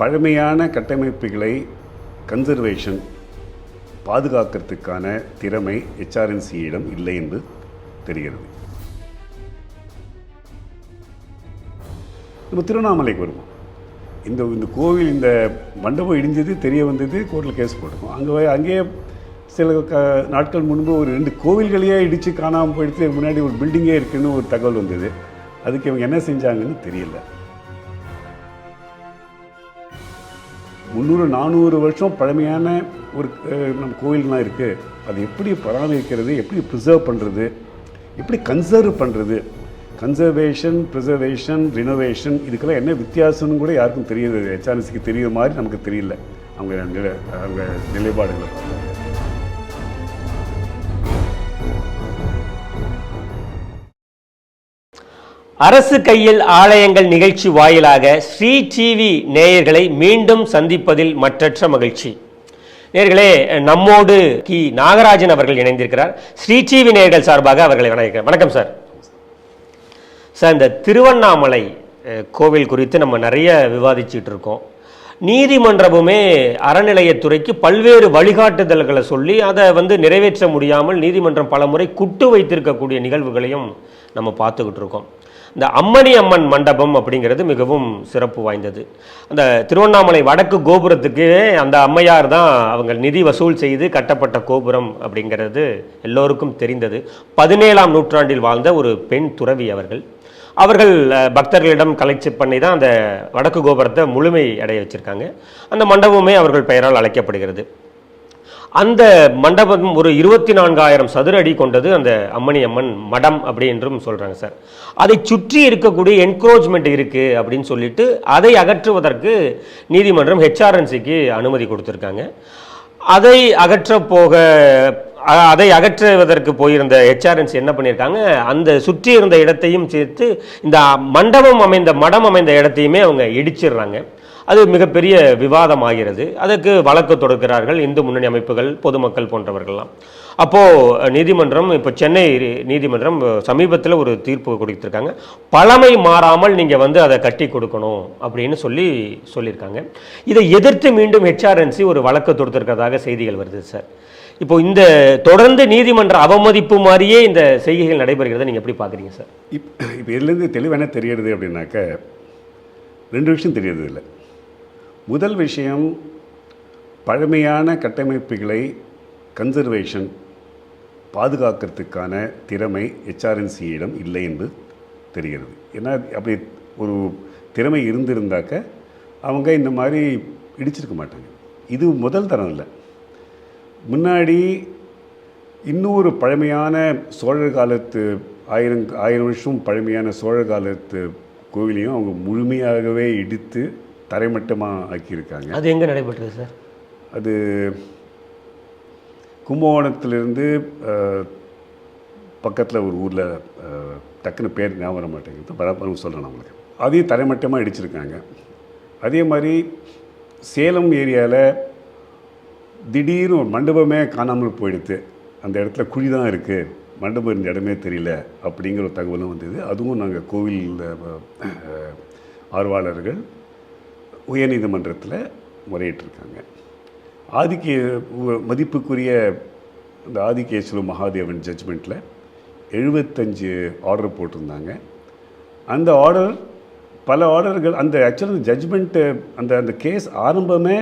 பழமையான கட்டமைப்புகளை கன்சர்வேஷன் பாதுகாக்கிறதுக்கான திறமை ஹெச்ஆர்என்சியிடம் இல்லை என்று தெரிகிறது. நம்ம திருவண்ணாமலைக்கு வருவோம். இந்த இந்த கோவில் இந்த மண்டபம் இடிஞ்சது தெரிய வந்தது கோர்ட்டில் கேஸ் போட்டிருக்கோம். அங்கே அங்கேயே சில க நாட்கள் முன்பு ஒரு ரெண்டு கோவில்களையே இடித்து காணாமல் போயிடுத்து முன்னாடி ஒரு பில்டிங்கே இருக்குதுன்னு ஒரு தகவல் வந்தது. அதுக்கு இவங்க என்ன செஞ்சாங்கன்னு தெரியல. முந்நூறு நானூறு வருஷம் பழமையான ஒரு நம்ம கோயில்லாம் இருக்குது அது எப்படி பராமரிக்கிறது எப்படி ப்ரிசர்வ் பண்ணுறது எப்படி கன்சர்வ் பண்ணுறது கன்சர்வேஷன் ப்ரிசர்வேஷன் ரினோவேஷன் இதுக்கெல்லாம் என்ன வித்தியாசம்னு கூட யாருக்கும் தெரியுது. ஹெச்ஆர்எஸ்க்கு தெரியுற மாதிரி நமக்கு தெரியல. அவங்க அவங்க நிலைப்பாடுகள். அரசு கையில் ஆலயங்கள் நிகழ்ச்சி வாயிலாக ஸ்ரீ டிவி நேயர்களை மீண்டும் சந்திப்பதில் மற்றற்ற மகிழ்ச்சி. நேயர்களே நம்மோடு கி. நாகராஜன் அவர்கள் இணைந்திருக்கிறார். ஸ்ரீ டிவி நேயர்கள் சார்பாக அவர்களை வணக்கம் வணக்கம் சார். சார் இந்த திருவண்ணாமலை கோவில் குறித்து நம்ம நிறைய விவாதிச்சுட்டு இருக்கோம். நீதிமன்றமுமே அறநிலையத்துறைக்கு பல்வேறு வழிகாட்டுதல்களை சொல்லி அதை வந்து நிறைவேற்ற முடியாமல் நீதிமன்றம் பலமுறை குட்டு வைத்திருக்கக்கூடிய நிகழ்வுகளையும் நம்ம பார்த்துக்கிட்டு இருக்கோம். இந்த அம்மணி அம்மன் மண்டபம் அப்படிங்கிறது மிகவும் சிறப்பு வாய்ந்தது. அந்த திருவண்ணாமலை வடக்கு கோபுரத்துக்கு அந்த அம்மையார் தான் அவங்க நிதி வசூல் செய்து கட்டப்பட்ட கோபுரம் அப்படிங்கிறது எல்லோருக்கும் தெரிந்தது. பதினேழாம் நூற்றாண்டில் வாழ்ந்த ஒரு பெண் துறவி அவர்கள். அவர்கள் பக்தர்களிடம் கலெக்ட் பண்ணி தான் அந்த வடக்கு கோபுரத்தை முழுமை அடைய வச்சிருக்காங்க. அந்த மண்டபமே அவர்கள் பெயரால் அழைக்கப்படுகிறது. அந்த மண்டபம் ஒரு இருபத்தி நான்காயிரம் சதுர அடி கொண்டது அந்த அம்மணி அம்மன் மடம் அப்படி என்றும் சார். அதை சுற்றி இருக்கக்கூடிய என்க்ரோச்மெண்ட் இருக்குது அப்படின்னு சொல்லிட்டு அதை அகற்றுவதற்கு நீதிமன்றம் ஹெச்ஆர்என்சிக்கு அனுமதி கொடுத்துருக்காங்க. அதை அகற்ற போக அதை அகற்றுவதற்கு போயிருந்த ஹெச்ஆர்என்சி என்ன பண்ணியிருக்காங்க? அந்த சுற்றி இருந்த இடத்தையும் சேர்த்து இந்த மண்டபம் அமைந்த மடம் அமைந்த இடத்தையுமே அவங்க இடிச்சிடுறாங்க. அது மிகப்பெரிய விவாதமாகிறது. அதற்கு வழக்கு தொடுக்கிறார்கள் இந்து முன்னணி அமைப்புகள் பொதுமக்கள் போன்றவர்கள்லாம். அப்போது நீதிமன்றம் இப்போ சென்னை நீதிமன்றம் சமீபத்தில் ஒரு தீர்ப்பு கொடுத்திருக்காங்க. பழமை மாறாமல் நீங்கள் வந்து அதை கட்டி கொடுக்கணும் அப்படின்னு சொல்லி சொல்லியிருக்காங்க. இதை எதிர்த்து மீண்டும் ஹெச்ஆர்என்சி ஒரு வழக்கு தொடுத்திருக்கிறதாக செய்திகள் வருது சார். இப்போ இந்த தொடர்ந்து நீதிமன்ற அவமதிப்பு மாதிரியே இந்த செய்கைகள் நடைபெறுகிறதை நீங்கள் எப்படி பார்க்குறீங்க சார்? இப் இப்போ இதுலேருந்து தெளிவாக என்ன தெரியறது அப்படின்னாக்க ரெண்டு விஷயம் தெரியறது இல்லை முதல் விஷயம் பழமையான கட்டமைப்புகளை கன்சர்வேஷன் பாதுகாக்கிறதுக்கான திறமை ஹெச்ஆர்என்சியிடம் இல்லை என்று தெரிகிறது. ஏன்னா அப்படி ஒரு திறமை இருந்திருந்தாக்க அவங்க இந்த மாதிரி இடிச்சிருக்க மாட்டாங்க. இது முதல் தரம் இல்லை. முன்னாடி இன்னொரு பழமையான சோழர் காலத்து ஆயிரம் ஆயிரம் வருஷம் பழமையான சோழர் காலத்து கோவிலையும் அவங்க முழுமையாகவே இடித்து தரைமட்டமாக ஆக்கியிருக்காங்க. அது எங்க நடைபெற்றது சார்? அது கும்பகோணத்திலிருந்து பக்கத்தில் ஒரு ஊரில் டக்குன்னு பேர் ஞாபகம் வர மாட்டேங்குது. பரபரம் சொல்கிறேன் உங்களுக்கு. அதையும் தரைமட்டமாக இடிச்சிருக்காங்க. அதே மாதிரி சேலம் ஏரியாவில் திடீர்னு ஒரு மண்டபமே காணாமல் போயிடுது அந்த இடத்துல குழி தான் இருக்குது மண்டபம் இருந்த இடமே தெரியல அப்படிங்கிற ஒரு தகவலும் வந்தது. அதுவும் நாங்கள் கோவில் ஆர்வலர்கள் உயர்நீதிமன்றத்தில் முறையிட்டிருக்காங்க. ஆதிக்க மதிப்புக்குரிய இந்த ஆதிகேஸ்வர மகாதேவன் ஜட்ஜ்மெண்ட்டில் எழுபத்தஞ்சு ஆர்டர் போட்டிருந்தாங்க. அந்த ஆர்டர் பல ஆர்டர்கள் அந்த ஆக்சுவலாக ஜட்ஜ்மெண்ட்டு அந்த அந்த கேஸ் ஆரம்பமே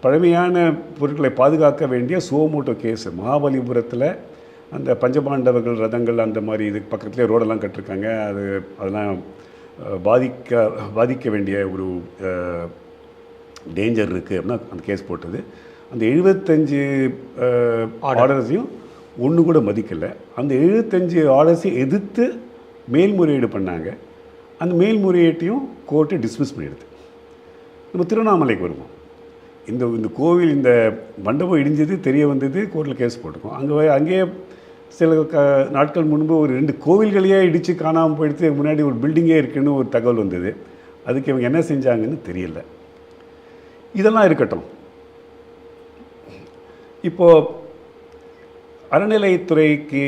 பழமையான பொருட்களை பாதுகாக்க வேண்டிய சுவமோட்டோ கேஸ் மகாபலிபுரத்தில் அந்த பஞ்சபாண்டவர்கள் ரதங்கள் அந்த மாதிரி இதுக்கு பக்கத்துலேயே ரோடெல்லாம் கட்டிருக்காங்க. அது அதெல்லாம் பாதிக்க பாதிக்க வேண்டிய ஒரு டேஞ்சர் இருக்குது அப்படின்னா அந்த கேஸ் போட்டது. அந்த எழுபத்தஞ்சு ஆர்டர்ஸையும் ஒன்று கூட மதிக்கலை. அந்த எழுபத்தஞ்சு ஆர்டர்ஸையும் எதிர்த்து மேல்முறையீடு பண்ணாங்க. அந்த மேல்முறையீட்டையும் கோர்ட்டு டிஸ்மிஸ் பண்ணிடுது. நம்ம திருவண்ணாமலைக்கு வருவோம். இந்த இந்த கோவில் இந்த மண்டபம் இடிஞ்சது தெரிய வந்தது கோர்ட்டில் கேஸ் போட்டிருக்கோம். அங்கே அங்கேயே சில க நாட்கள் முன்பு ஒரு ரெண்டு கோவில்களையே இடித்து காணாமல் போயிடுத்து முன்னாடி ஒரு பில்டிங்கே இருக்குன்னு ஒரு தகவல் வந்தது. அதுக்கு இவங்க என்ன செஞ்சாங்கன்னு தெரியல. இதெல்லாம் இருக்கட்டும். இப்போது அறநிலையத்துறைக்கு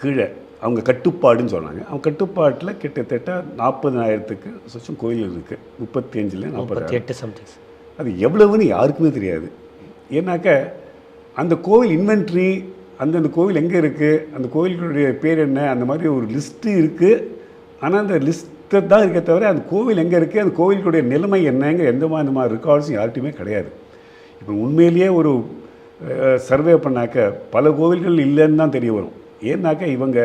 கீழே அவங்க கட்டுப்பாடுன்னு சொன்னாங்க. அவங்க கட்டுப்பாட்டில் கிட்டத்தட்ட நாற்பதாயிரத்துக்கு சொச்சம் கோயில் இருக்குது முப்பத்தி அஞ்சில் முப்பத்தி எட்டு சம்திங் அது எவ்வளவுன்னு யாருக்குமே தெரியாது. ஏன்னாக்க அந்த கோவில் இன்வென்ட்ரி அந்தந்த கோவில் எங்கே இருக்குது அந்த கோவில்களுடைய பேர் என்ன? அந்த மாதிரி ஒரு லிஸ்ட்டு இருக்குது ஆனால் அந்த லிஸ்ட்டை தான் இருக்கே தவிர அந்த கோவில் எங்கே இருக்குது அந்த கோவிலுடைய நிலைமை என்னங்கிற எந்த மாதிரி மாதிரி ரெக்கார்ட்ஸும் யார்கிட்டையுமே கிடையாது. இப்போ உண்மையிலேயே ஒரு சர்வே பண்ணாக்க பல கோவில்கள் இல்லைன்னு தான் தெரிய வரும். ஏன்னாக்கா இவங்க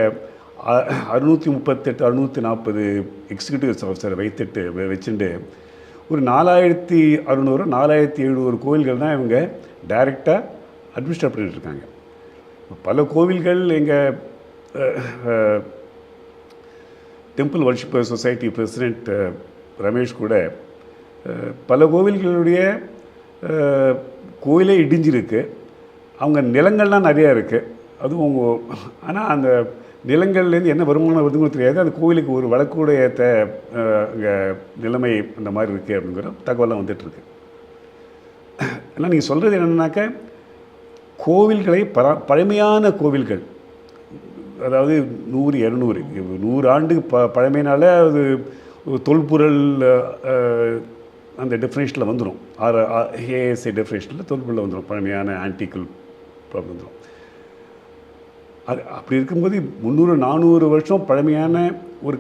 அ- அறுநூற்றி முப்பத்தெட்டு அறுநூற்றி நாற்பது எக்ஸிக்யூட்டிவ் ஆஃபீஸரை வைத்துட்டு வச்சுட்டு ஒரு நாலாயிரத்தி அறுநூறு நாலாயிரத்தி எழுநூறு கோவில்கள் தான் இவங்க டைரெக்டாக அட்மினிஸ்ட்ரேட் பண்ணிகிட்ருக்காங்க பல கோவில்கள் எங்கள் temple worshipper society president Ramesh கூட பல கோவில்களுடைய கோயிலே இடிஞ்சிருக்கு. அவங்க நிலங்கள்லாம் நிறையா இருக்குது அதுவும் அவங்க ஆனால் அந்த நிலங்கள்லேருந்து என்ன வருமானம் வருதுன்னு தெரியாது. அந்த கோவிலுக்கு ஒரு வழக்குடைய ஏற்ற இங்கே நிலைமை அந்த மாதிரி இருக்குது அப்படிங்கிற தகவலாம் வந்துட்டுருக்கு ஆனால் நீங்கள் சொல்கிறது என்னென்னாக்க கோவில்களை பர பழமையான கோவில்கள். அதாவது நூறு இரநூறு நூறு ஆண்டு ப பழமையினால அது தொல்பொருள் அந்த டெஃபினேஷனில் வந்துடும் ஆர் ஏஎஸ்ஏ டெஃபினேஷனில் தொல்பொருளில் வந்துடும் பழமையான ஆன்டிக்கல் வந்துடும் அது அப்படி இருக்கும்போது முந்நூறு நானூறு வருஷம் பழமையான ஒரு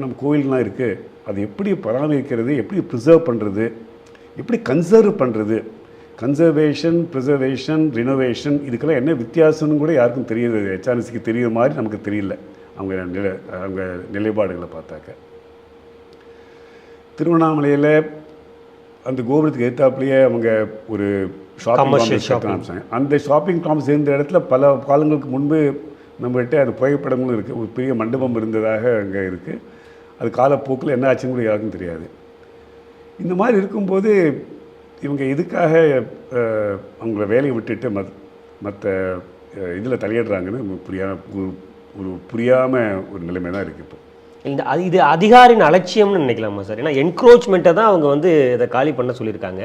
நம்ம கோயில்கள்லாம் இருக்குது அது எப்படி பராமரிக்கிறது எப்படி ப்ரிசர்வ் பண்ணுறது எப்படி கன்சர்வ் பண்ணுறது கன்சர்வேஷன் ப்ரிசர்வேஷன் ரினோவேஷன் இதுக்கெல்லாம் என்ன வித்தியாசம்னு கூட யாருக்கும் தெரியுது. ஹெச்ஆர்எஸ்க்கு தெரியுற மாதிரி நமக்கு தெரியல. அவங்க நிலை அவங்க நிலைப்பாடுகளை பார்த்தாக்க. திருவண்ணாமலையில் அந்த கோபுரத்துக்கு எதிர்த்தாப்புலேயே அவங்க ஒரு ஷாப்பிங் அந்த ஷாப்பிங் காம்ப்ளெக்ஸ் இருந்த இடத்துல பல காலங்களுக்கு முன்பு நம்மகிட்ட அது புகைப்படங்களும் இருக்குது ஒரு பெரிய மண்டபம் இருந்ததாக அங்கே இருக்குது அது காலப்போக்கில் என்ன ஆச்சுன்னு கூட யாருக்கும் தெரியாது. இந்த மாதிரி இருக்கும்போது இவங்க இதுக்காக அவங்கள வேலையை விட்டுட்டு மத் மற்ற இதில் தலையிடுறாங்கன்னு புரியா ஒரு ஒரு புரியாமல் ஒரு நிலைமை தான் இருக்குது இப்போ. இந்த அது இது அதிகாரின் அலட்சியம்னு நினைக்கலாமா சார்? ஏன்னா என்க்ரோச்மெண்ட்டை தான் அவங்க வந்து இதை காலி பண்ண சொல்லியிருக்காங்க.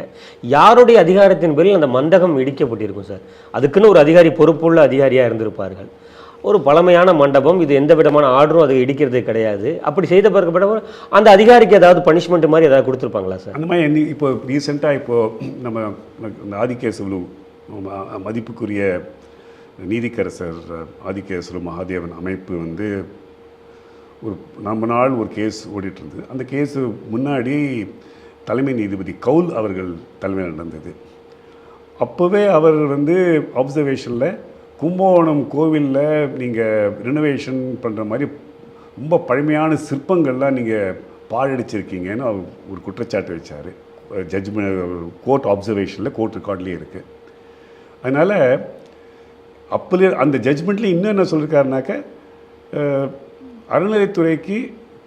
யாருடைய அதிகாரத்தின் பேரில் அந்த மந்தகம் இடிக்கப்பட்டிருக்கும் சார்? அதுக்குன்னு ஒரு அதிகாரி பொறுப்புள்ள அதிகாரியாக இருந்திருப்பார்கள். ஒரு பழமையான மண்டபம் இது எந்த விதமான ஆர்டரும் அதை இடிக்கிறது கிடையாது. அப்படி செய்த பிறகு அந்த அதிகாரிக்கு ஏதாவது பனிஷ்மெண்ட் மாதிரி ஏதாவது கொடுத்துருப்பாங்களா சார்? அந்த மாதிரி இப்போ ரீசெண்டாக இப்போது நம்ம இந்த ஆதிகேசவலு ம- மதிப்புக்குரிய நீதிக்கரசர் ஆதிகேசவலு மகாதேவன் அமைப்பு வந்து ஒரு நம்ம நாள் ஒரு கேஸ் ஓடிட்டுருந்தது. அந்த கேஸு முன்னாடி தலைமை நீதிபதி கவுல் அவர்கள் தலைமையில் நடந்தது. அப்போவே அவர் வந்து அப்சர்வேஷனில் கும்பகோணம் கோவிலில் நீங்கள் ரினோவேஷன் பண்ணுற மாதிரி ரொம்ப பழமையான சிற்பங்கள்லாம் நீங்கள் பாழடிச்சிருக்கீங்கன்னு அவர் ஒரு குற்றச்சாட்டு வச்சார். ஜட்ஜ்மெண்ட் கோர்ட் அப்சர்வேஷனில் கோர்ட் ரெக்கார்ட்லேயே இருக்குது அதனால் அப்போலே அந்த ஜட்ஜ்மெண்ட்லேயும் இன்னும் என்ன சொல்லியிருக்காருனாக்க அறநிலைத்துறைக்கு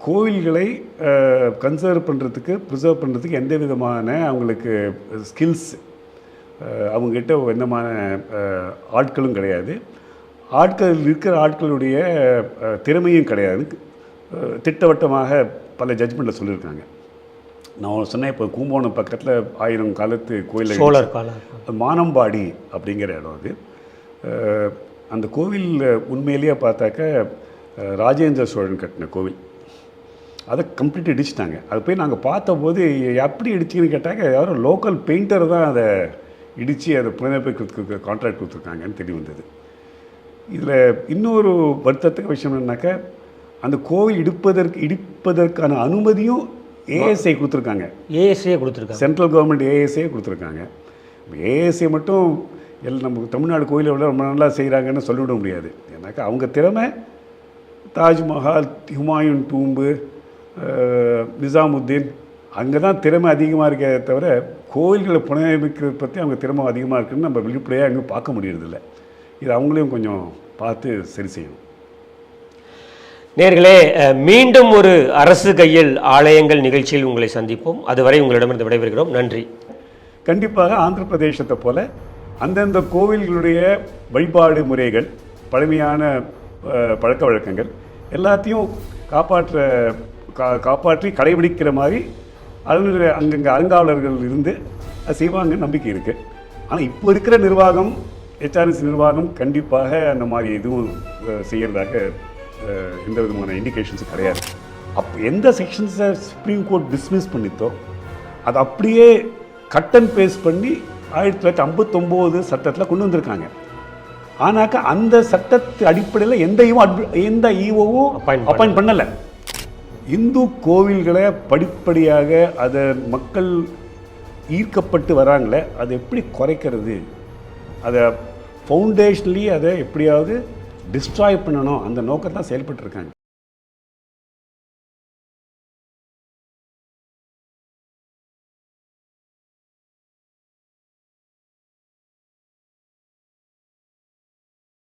கோவில்களை கன்சர்வ் பண்ணுறதுக்கு ப்ரிசர்வ் பண்ணுறதுக்கு எந்த விதமான அவங்களுக்கு ஸ்கில்ஸ் அவங்ககிட்ட எந்தமான அஹ், ஆட்களும் கிடையாது. ஆட்கள் இருக்கிற ஆட்களுடைய திறமையும் கிடையாது. திட்டவட்டமாக பல ஜட்ஜ்மெண்ட்டில் சொல்லியிருக்காங்க. நான் சொன்னேன் இப்போ கும்பகோணம் பக்கத்தில் ஆயிரம் காலத்து கோயில் சோழர் காலம். மானம்பாடி அப்படிங்கிற இடம் அது. அந்த கோவில் உண்மையிலேயே பார்த்தாக்க ராஜேந்திர சோழன் கட்டின கோவில். அதை கம்ப்ளீட் இடிச்சிட்டாங்க. அது போய் நாங்கள் பார்த்தபோது எப்படி இடிச்சிங்கன்னு கேட்டாங்க யாரோ லோக்கல் பெயிண்டர் தான் அதை இடித்து அதை புனரமைக்கிறதுக்கு கான்ட்ராக்ட் கொடுத்துருக்காங்கன்னு தெரிய வந்தது. இதில் இன்னொரு வருத்தத்துக்கு விஷயம் என்னன்னாக்க அந்த கோவில் இடிப்பதற்கு இடிப்பதற்கான அனுமதியும் ஏஎஸ்ஐ கொடுத்துருக்காங்க. ஏஎஸ்ஏ கொடுத்துருக்காங்க. சென்ட்ரல் கவர்மெண்ட் ஏஎஸ்ஏ கொடுத்துருக்காங்க. ஏஎஸ்ஏ மட்டும் எல் நம்ம தமிழ்நாடு கோயிலை விட ரொம்ப நல்லா செய்கிறாங்கன்னு சொல்லிவிட முடியாது. ஏன்னாக்கா அவங்க திறமை தாஜ்மஹால் ஹுமாயூன் டூம்பு நிசாமுத்தீன் அங்கே தான் திறமை அதிகமாக இருக்கே தவிர கோயில்களை புனரமைக்கிறத பற்றி அவங்க திறமை அதிகமாக இருக்குன்னு நம்ம வெளிப்படையாக எங்கேயும் பார்க்க முடியறதில்ல. இது அவங்களையும் கொஞ்சம் பார்த்து சரி செய்யணும். நேர்களே மீண்டும் ஒரு அரசு கையில் ஆலயங்கள் நிகழ்ச்சியில் உங்களை சந்திப்போம். அதுவரை உங்களிடமிருந்து விடைபெறுகிறோம். நன்றி. கண்டிப்பாக ஆந்திர பிரதேசத்தை போல அந்தந்த கோவில்களுடைய வழிபாடு முறைகள் பழமையான பழக்க வழக்கங்கள் எல்லாத்தையும் காப்பாற்ற கா காப்பாற்றி கடைபிடிக்கிற மாதிரி அருள் அங்கங்கே அருங்காவலர்கள் இருந்து அது செய்வாங்க நம்பிக்கை இருக்குது ஆனால் இப்போ இருக்கிற நிர்வாகம் ஹெச்ஆர்எஸ் நிர்வாகம் கண்டிப்பாக அந்த மாதிரி எதுவும் அஹ், எந்த விதமான இண்டிகேஷன்ஸும் கிடையாது. அப்போ எந்த செக்ஷன்ஸை சுப்ரீம் கோர்ட் டிஸ்மிஸ் பண்ணித்தோ அது அப்படியே கட் அண்ட் பேஸ்ட் பண்ணி ஆயிரத்தி தொள்ளாயிரத்தி ஐம்பத்தொம்போது சட்டத்தில் கொண்டு வந்திருக்காங்க. ஆனாக்கா அந்த சட்டத்து அடிப்படையில் எந்த ஈவோ எந்த ஈவோவும் அப்பாயிண்ட் பண்ணலை. இந்து கோவில்களை படிப்படியாக அதை மக்கள் ஈர்க்கப்பட்டு வராங்களே அதை எப்படி குறைக்கிறது? அதை ஃபவுண்டேஷன்லி அதை எப்படியாவது டிஸ்ட்ராய் பண்ணணும். அந்த நோக்கத்தான் செயல்பட்டுருக்காங்க.